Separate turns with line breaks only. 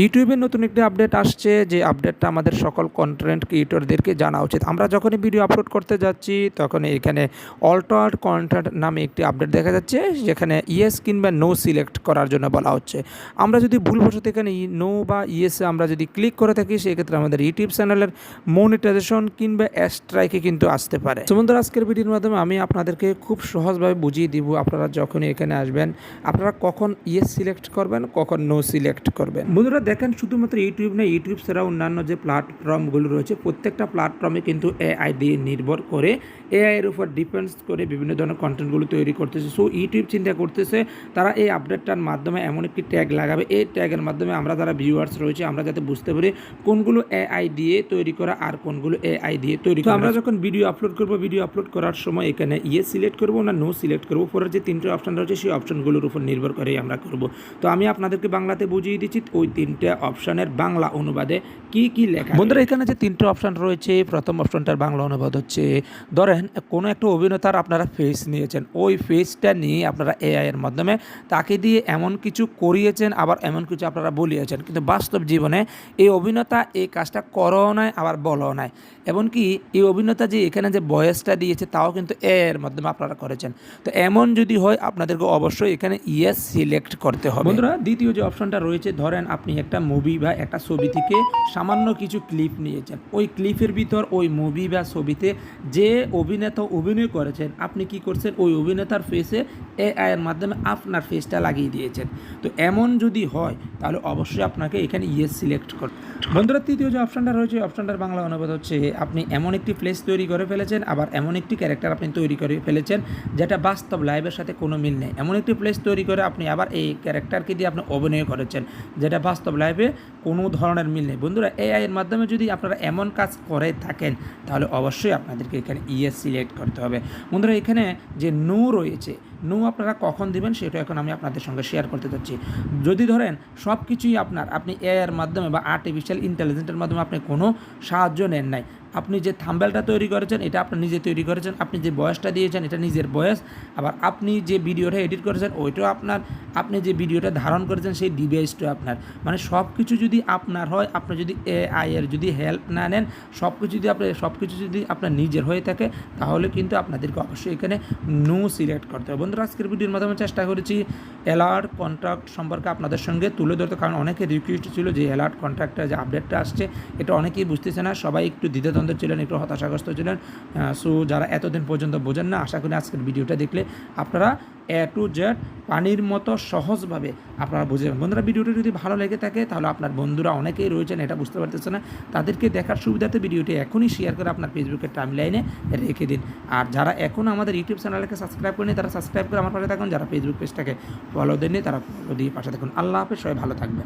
ইউটিউবে নতুন একটি আপডেট আসছে, যে আপডেটটা আমাদের সকল কন্টেন্ট ক্রিয়েটরদেরকে জানা উচিত। আমরা যখনই ভিডিও আপলোড করতে যাচ্ছি তখন এখানে অল্টার কন্টেন্ট নামে একটি আপডেট দেখা যাচ্ছে, যেখানে ইয়েস কিংবা নো সিলেক্ট করার জন্য বলা হচ্ছে। আমরা যদি ভুলবশত এখানে নো বা ইয়েসে আমরা যদি ক্লিক করে থাকি, সেক্ষেত্রে আমাদের ইউটিউব চ্যানেলের মনিটাইজেশন কিংবা স্ট্রাইকে কিন্তু আসতে পারে। সুমন্দর আজকের ভিডিওর মাধ্যমে আমি আপনাদেরকে খুব সহজভাবে বুঝিয়ে দিব আপনারা যখনই এখানে আসবেন, আপনারা কখন ইয়েস সিলেক্ট করবেন, কখন নো সিলেক্ট করবেন। বন্ধুরা দেখেন শুধুমাত্র ইউটিউব না ইউটিউব ছাড়া অন্যান্য যে প্ল্যাটফর্মগুলো রয়েছে প্রত্যেকটা প্ল্যাটফর্মে কিন্তু এআই দিয়ে নির্ভর করে এআই এর উপর ডিপেন্ডস করে বিভিন্ন ধরনের কন্টেন্টগুলো তৈরি করতেছে। সো ইউটিউব চিন্তা করতেছে তারা এই আপডেটটার মাধ্যমে এমন একটি ট্যাগ লাগাবে। এই ট্যাগের মাধ্যমে আমরা যারা ভিউয়ার্স রয়েছে আমরা যাতে বুঝতে পারি কোনগুলো এআই দিয়ে তৈরি করা আর কোনগুলো এআই দিয়ে তৈরি করা। আমরা যখন ভিডিও আপলোড করব ভিডিও আপলোড করার সময় এখানে ইয়ে সিলেক্ট করব না নো সিলেক্ট করব? পরের যে তিনটে অপশন রয়েছে সেই অপশনগুলোর উপর নির্ভর করেই আমরা করব। তো আমি আপনাদেরকে বাংলাতে বুঝিয়ে দিচ্ছি ওই তিনটে অপশনের বাংলা অনুবাদে কি কি লেখা বন্ধুরা এখানে যে তিনটে অপশন রয়েছে প্রথম অপশনটার বাংলা অনুবাদ হচ্ছে ধরেন কোনো একটা অভিনেতার আপনারা ফেস নিয়েছেন। ওই ফেসটা নিয়ে আপনারা এআই এর মাধ্যমে তাকে দিয়ে এমন কিছু করিয়েছেন আবার এমন কিছু আপনারা বলিয়েছেন। কিন্তু বাস্তব জীবনে এই অভিনেতা এই কাজটা করও নাই আবার বলও নাই। এমনকি এই অভিনেতা যে এখানে যে বয়সটা দিয়েছে তাও কিন্তু এ এর মাধ্যমে আপনারা করেছেন। তো এমন যদি হয় আপনাদেরকে অবশ্যই এখানে ইয়েস সিলেক্ট করতে হবে। বন্ধুরা দ্বিতীয় যে অপশনটা রয়েছে ধরেন আপনি একটা মুভি বা একটা ছবি থেকে সামান্য কিছু ক্লিপ নিয়েছেন। ওই ক্লিপের ভিতর ওই মুভি বা ছবিতে যে অভিনেতা অভিনয় করেছেন, আপনি কি করছেন? ওই অভিনেতার ফেসে এআই এর মাধ্যমে আপনার ফেসটা লাগিয়ে দিয়েছেন। তো এমন যদি হয়, তাহলে অবশ্যই আপনাকে এখানে ইয়েস সিলেক্ট করতে বন্ধুরা, তৃতীয় যে অপশনটা রয়েছে অপশনটার বাংলা অনুবাদ হচ্ছে, আপনি এমন একটি প্লেস তৈরি করে ফেলেছেন, আবার এমন একটি ক্যারেক্টার আপনি তৈরি করে ফেলেছেন, যেটা বাস্তব লাইভের সাথে কোনো মিল নেই। এমন একটি প্লেস তৈরি করে আপনি আবার এই ক্যারেক্টারকে দিয়ে আপনি অভিনয় করেছেন, যেটা বাস্তব লাইভে কোনো ধরনের মিল নেই। বন্ধুরা এআইয়ের মাধ্যমে যদি আপনারা এমন কাজ করে থাকেন, তাহলে অবশ্যই আপনাদেরকে এখানে ইএস সিলেক্ট করতে হবে। বন্ধুরা, এখানে যে নো রয়েছে নো আপনারা কখন দিবেন সেটা এখন আমি আপনাদের সঙ্গে শেয়ার করতে চাচ্ছি যদি ধরেন সব কিছুই আপনার, আপনি এআইয়ের মাধ্যমে বা আর্টিফিশিয়াল ইন্টেলিজেন্সের মাধ্যমে আপনি কোনো সাহায্য নেন নাই আপনি যে থাম্বেলটা তৈরি করেছেন, এটা আপনি নিজে তৈরি করেছেন, আপনি যে বয়সটা দিয়েছেন, এটা নিজের বয়স। আবার আপনি যে ভিডিওটা এডিট করেছেন, ওইটাও আপনার, আপনি যে ভিডিওটা ধারণ করেছেন, সেই ডিভাইসটাও আপনার। মানে সব কিছু যদি আপনার হয়, আপনি যদি এ এর যদি হেল্প না নেন সব কিছু যদি আপনি সব কিছু যদি আপনার নিজের হয়ে থাকে, তাহলে কিন্তু আপনাদেরকে অবশ্যই এখানে নো সিলেক্ট করতে হবে। বন্ধুরা, আজকের ভিডিওর মাধ্যমে চেষ্টা করেছি অ্যালার্ট কন্ট্রাক্ট সম্পর্কে আপনাদের সঙ্গে তুলে ধরতে, কারণ অনেকে রিকোয়েস্ট ছিল যে অ্যালার্ট কন্ট্রাক্টের যে আপডেটটা আসছে, এটা অনেকেই বুঝতেছে না, সবাই একটু দ্বিধাদ্বন্দ্ব ছিলেন, একটু হতাশাগ্রস্ত ছিলেন সো যারা এতদিন পর্যন্ত বোঝেন না, আশা করি আজকের ভিডিওটা দেখলে আপনারা এ টু জেড পানির মতো সহজভাবে আপনারা বুঝে যাবেন। বন্ধুরা, ভিডিওটি যদি ভালো লেগে থাকে, তাহলে আপনার বন্ধুরা অনেকেই রয়েছেন, এটা বুঝতে পারতেছে না, তাদেরকে দেখার সুবিধাতে ভিডিওটি এখনই শেয়ার করে আপনার ফেসবুকের টাইম লাইনে রেখে দিন। আর যারা এখনও আমাদের ইউটিউব চ্যানেলকে সাবস্ক্রাইব করেনি তারা সাবস্ক্রাইব করে আমার পাশে থাকুন। যারা ফেসবুক পেজটাকে ফলো দেননি, তারা ফলো দিয়ে পাশে থাকুন। আল্লাহ হাফেজ, সবাই ভালো থাকবেন।